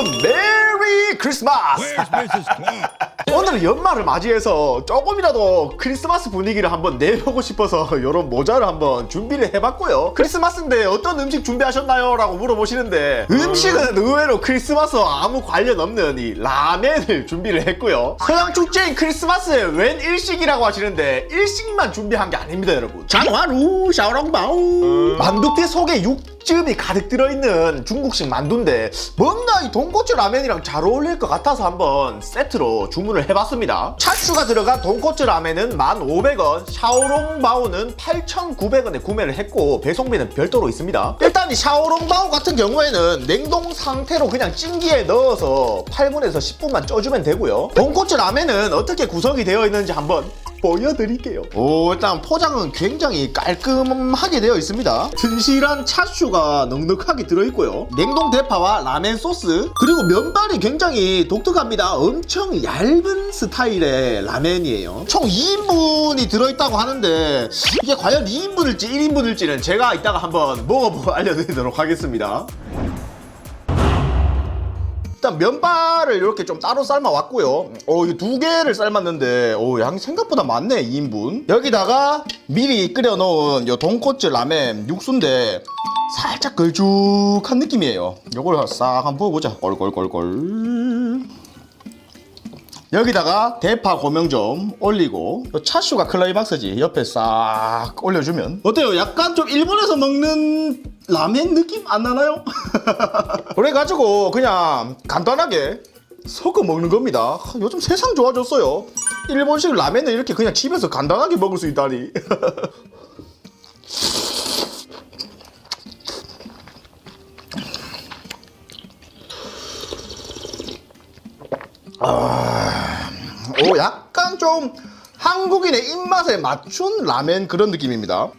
여러분 메리 크리스마스? 오늘 연말을 맞이해서 조금이라도 크리스마스 분위기를 한번 내보고 싶어서 이런 모자를 한번 준비를 해봤고요. 크리스마스인데 어떤 음식 준비하셨나요? 라고 물어보시는데 음식은 의외로 크리스마스와 아무 관련 없는 이 라멘을 준비를 했고요. 서양 축제인 크리스마스에 웬 일식이라고 하시는데 일식만 준비한 게 아닙니다 여러분. 장화루 샤오롱바오. 만두피 속에 육 즙이 가득 들어있는 중국식 만두인데 뭔가 이 돈코츠 라면이랑 잘 어울릴 것 같아서 한번 세트로 주문을 해봤습니다. 차슈가 들어간 돈코츠 라면은 1,500원 샤오롱바오는 8,900원에 구매를 했고 배송비는 별도로 있습니다. 일단 이 샤오롱바오 같은 경우에는 냉동 상태로 그냥 찜기에 넣어서 8분에서 10분만 쪄주면 되고요. 돈코츠 라면은 어떻게 구성이 되어 있는지 한번 보여드릴게요. 오, 일단 포장은 굉장히 깔끔하게 되어 있습니다. 튼실한 차슈가 넉넉하게 들어있고요. 냉동 대파와 라멘 소스, 그리고 면발이 굉장히 독특합니다. 엄청 얇은 스타일의 라멘이에요. 총 2인분이 들어있다고 하는데, 이게 과연 2인분일지 1인분일지는 제가 이따가 한번 먹어보고 알려드리도록 하겠습니다. 일단 면발을 이렇게 좀 따로 삶아 왔고요. 어, 이두 개를 삶았는데, 오, 양이 생각보다 많네, 2인분. 여기다가 미리 끓여 놓은 요 돈코츠 라멘 육수인데, 살짝 걸쭉한 느낌이에요. 요걸 싹 한번 부어보자. 꼴꼴꼴꼴. 여기다가 대파 고명 좀 올리고 요 차슈가 클라이막스지 옆에 싹 올려주면 어때요? 약간 좀 일본에서 먹는 라멘 느낌 안 나나요? 그래가지고 그냥 간단하게 섞어 먹는 겁니다. 하, 요즘 세상 좋아졌어요. 일본식 라멘을 이렇게 그냥 집에서 간단하게 먹을 수 있다니. 오 약간 좀 한국인의 입맛에 맞춘 라멘 그런 느낌입니다.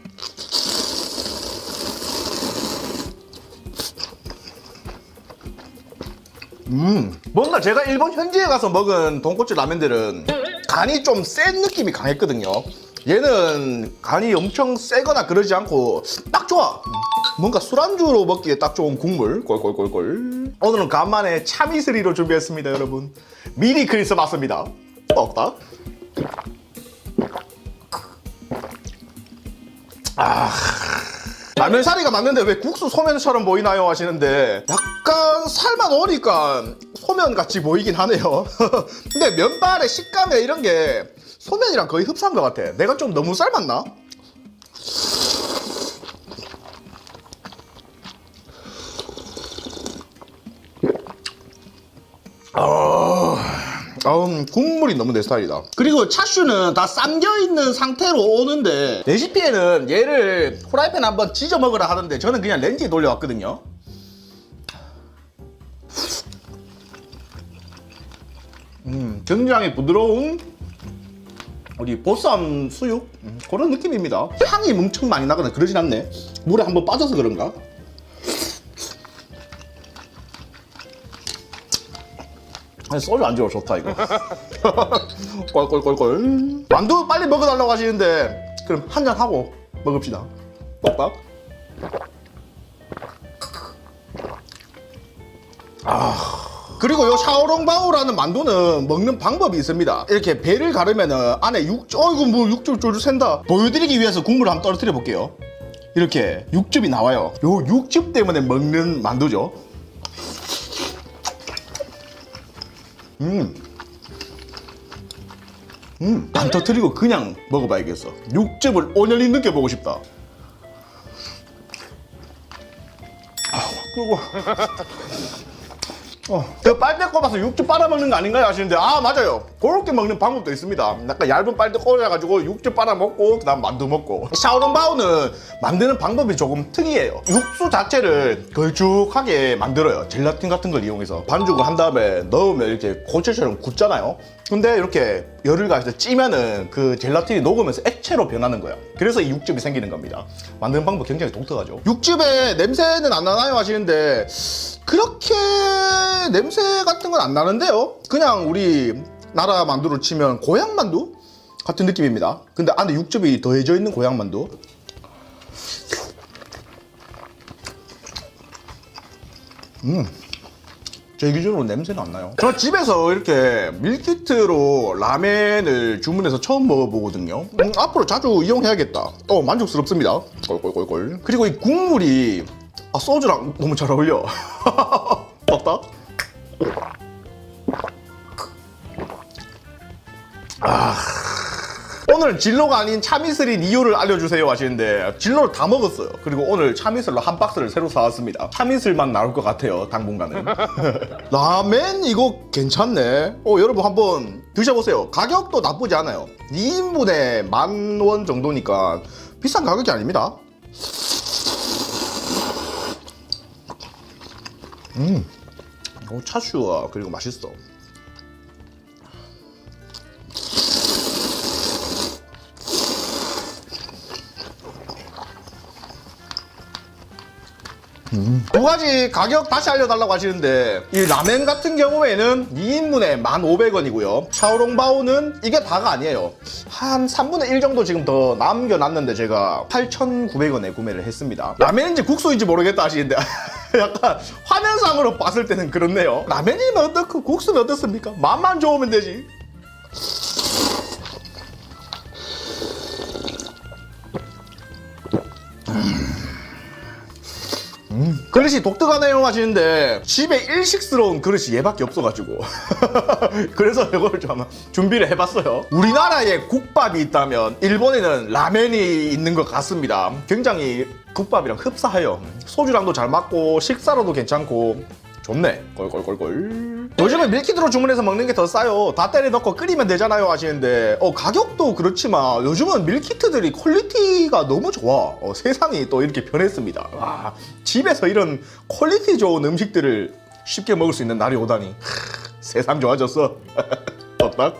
음, 뭔가 제가 일본 현지에 가서 먹은 돈코츠 라면들은 간이 좀 센 느낌이 강했거든요. 얘는 간이 엄청 세거나 그러지 않고 딱 좋아. 음, 뭔가 술안주로 먹기에 딱 좋은 국물. 꼴꼴꼴꼴. 오늘은 간만에 참이슬이로 준비했습니다, 여러분. 미리 크리스마스입니다. 떡딱. 아. 라면 사리가 맞는데 왜 국수 소면처럼 보이나요 하시는데 약간 살만 오니까 소면 같이 보이긴 하네요. 근데 면발의 식감에 이런 게 소면이랑 거의 흡사한 것 같아. 내가 좀 너무 삶았나? 음, 국물이 너무 내 스타일이다. 그리고 차슈는 다 삶겨 있는 상태로 오는데 레시피에는 얘를 후라이팬 한번 지져 먹으라 하던데 저는 그냥 렌즈에 돌려왔거든요. 음, 굉장히 부드러운 우리 보쌈 수육 음, 그런 느낌입니다. 향이 엄청 많이 나거나 그러진 않네. 물에 한번 빠져서 그런가? 소주 안주가 좋다 이거. 꼴꼴꼴꼴. 만두 빨리 먹어달라고 하시는데 그럼 한 잔 하고 먹읍시다. 뻑뻑 아 그리고 요 샤오롱바오라는 만두는 먹는 방법이 있습니다. 이렇게 배를 가르면은 안에 육 어이구 뭐 육즙 쫄쫄 샌다. 보여드리기 위해서 국물을 한번 떨어뜨려 볼게요. 이렇게 육즙이 나와요. 요 육즙 때문에 먹는 만두죠 음. 음, 안 터뜨리고 그냥 먹어봐야겠어. 육즙을 온연히 느껴보고 싶다. 아, 뜨거. 어, 그 빨대 꼽아서 육즙 빨아먹는 거 아닌가요? 하시는데 아 맞아요. 그렇게 먹는 방법도 있습니다. 약간 얇은 빨대 꽂아가지고 육즙 빨아먹고 그 다음 만두 먹고. 샤오롱바오는 만드는 방법이 조금 특이해요. 육수 자체를 걸쭉하게 만들어요. 젤라틴 같은 걸 이용해서 반죽을 한 다음에 넣으면 이렇게 고체처럼 굳잖아요. 근데 이렇게 열을 가해서 찌면은 그 젤라틴이 녹으면서 액체로 변하는 거야 그래서 이 육즙이 생기는 겁니다 만드는 방법 굉장히 독특하죠 육즙에 냄새는 안 나나요? 하시는데 그렇게 냄새 같은 건 안 나는데요. 그냥 우리 나라 만두로 치면 고향 만두 같은 느낌입니다. 근데 안에 육즙이 더해져 있는 고향 만두. 음. 제 기준으로 냄새는 안 나요. 저 집에서 이렇게 밀키트로 라멘을 주문해서 처음 먹어보거든요. 음, 앞으로 자주 이용해야겠다. 어, 만족스럽습니다. 꼴꼴꼴꼴. 그리고 이 국물이 아, 소주랑 너무 잘 어울려. 오늘 진로가 아닌 참이슬인 이유를 알려주세요 하시는데 진로를 다 먹었어요. 그리고 오늘 참이슬로 한 박스를 새로 사왔습니다. 참이슬만 나올 것 같아요. 당분간은. 라멘 이거 괜찮네. 어 여러분 한번 드셔보세요. 가격도 나쁘지 않아요. 2인분에 만 원 정도니까 비싼 가격이 아닙니다. 음, 어, 차슈와 그리고 맛있어. 두 가지 가격 다시 알려달라고 하시는데 이 라멘 같은 경우에는 2인분에 1,500원이고요. 샤오롱바오는 이게 다가 아니에요. 한 3분의 1 정도 지금 더 남겨놨는데 제가 8,900원에 구매를 했습니다. 라멘인지 국수인지 모르겠다 하시는데 약간 화면상으로 봤을 때는 그렇네요. 라멘이면 어떻고 국수는 어떻습니까? 맛만 좋으면 되지 그릇이 독특하네요 하시는데 집에 일식스러운 그릇이 얘밖에 없어가지고. 그래서 이걸 좀 준비를 해봤어요. 우리나라에 국밥이 있다면 일본에는 라멘이 있는 것 같습니다. 굉장히 국밥이랑 흡사해요. 소주랑도 잘 맞고 식사로도 괜찮고 좋네. 꼴꼴꼴꼴 요즘에 밀키트로 주문해서 먹는 게 더 싸요. 다 때려 넣고 끓이면 되잖아요 하시는데. 어 가격도 그렇지만 요즘은 밀키트들이 퀄리티가 너무 좋아. 어, 세상이 또 이렇게 변했습니다. 와, 집에서 이런 퀄리티 좋은 음식들을 쉽게 먹을 수 있는 날이 오다니. 하, 세상 좋아졌어. 어떡?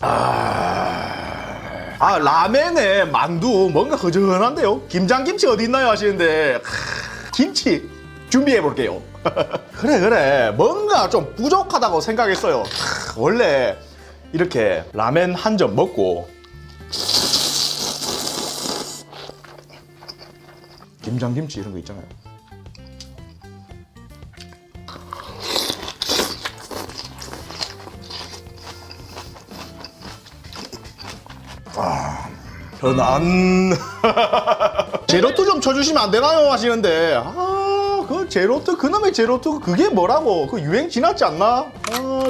아 라멘에 만두 뭔가 허전한데요? 김장김치 어디 있나요? 하시는데 하, 김치 준비해 볼게요. 그래 그래. 뭔가 좀 부족하다고 생각했어요. 하, 원래 이렇게 라멘 한 점 먹고 김장김치 이런 거 있잖아요 변안. 제로투 좀 쳐주시면 안 되나요? 하시는데. 아 그 제로투 그놈의 제로투 그게 뭐라고? 그 유행 지났지 않나? 아,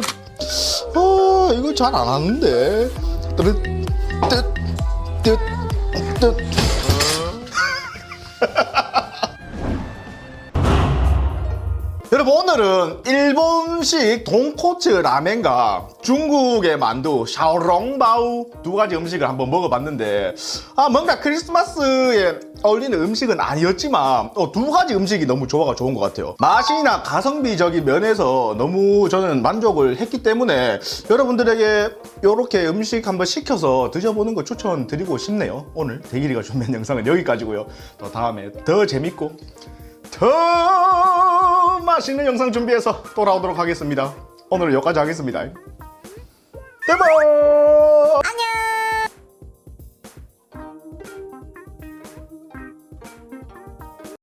아 이거 잘 안 하는데. 뜻뜻뜻뜻 여러 오늘은 일본식 돈코츠 라멘과 중국의 만두 샤오롱바우 두 가지 음식을 한번 먹어봤는데 아 뭔가 크리스마스에 어울리는 음식은 아니었지만 어, 두 가지 음식이 너무 조화가 좋은 것 같아요. 맛이나 가성비적인 면에서 너무 저는 만족을 했기 때문에 여러분들에게 이렇게 음식 한번 시켜서 드셔보는 거 추천드리고 싶네요. 오늘 대길이가 준비한 영상은 여기까지고요. 또 다음에 더 재밌고 더 맛있는 영상 준비해서 돌아오도록 하겠습니다. 오늘은 여기까지 하겠습니다. 대박! 안녕.